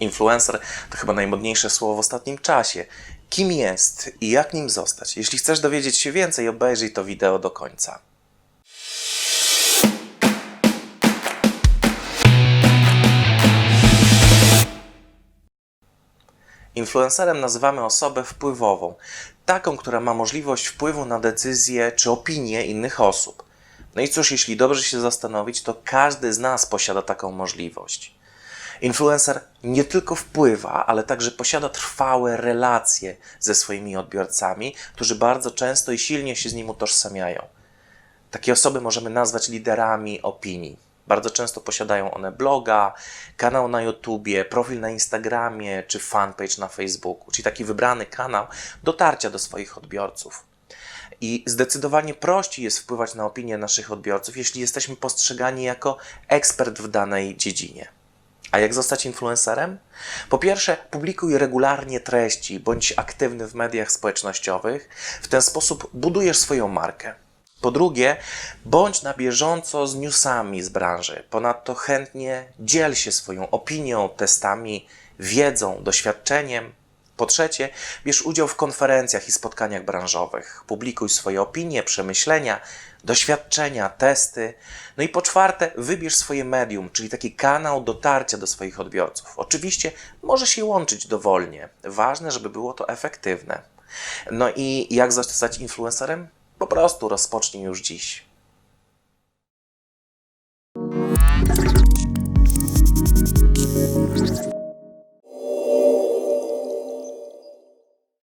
Influencer to chyba najmodniejsze słowo w ostatnim czasie. Kim jest i jak nim zostać? Jeśli chcesz dowiedzieć się więcej, obejrzyj to wideo do końca. Influencerem nazywamy osobę wpływową, taką, która ma możliwość wpływu na decyzje czy opinie innych osób. No i cóż, jeśli dobrze się zastanowić, to każdy z nas posiada taką możliwość. Influencer nie tylko wpływa, ale także posiada trwałe relacje ze swoimi odbiorcami, którzy bardzo często i silnie się z nim utożsamiają. Takie osoby możemy nazwać liderami opinii. Bardzo często posiadają one bloga, kanał na YouTubie, profil na Instagramie czy fanpage na Facebooku, czyli taki wybrany kanał dotarcia do swoich odbiorców. I zdecydowanie prościej jest wpływać na opinię naszych odbiorców, jeśli jesteśmy postrzegani jako ekspert w danej dziedzinie. A jak zostać influencerem? Po pierwsze, publikuj regularnie treści, bądź aktywny w mediach społecznościowych. W ten sposób budujesz swoją markę. Po drugie, bądź na bieżąco z newsami z branży. Ponadto chętnie dziel się swoją opinią, testami, wiedzą, doświadczeniem. Po trzecie, bierz udział w konferencjach i spotkaniach branżowych. Publikuj swoje opinie, przemyślenia, doświadczenia, testy. No i po czwarte, wybierz swoje medium, czyli taki kanał dotarcia do swoich odbiorców. Oczywiście może się łączyć dowolnie. Ważne, żeby było to efektywne. No i jak zostać influencerem? Po prostu rozpocznij już dziś.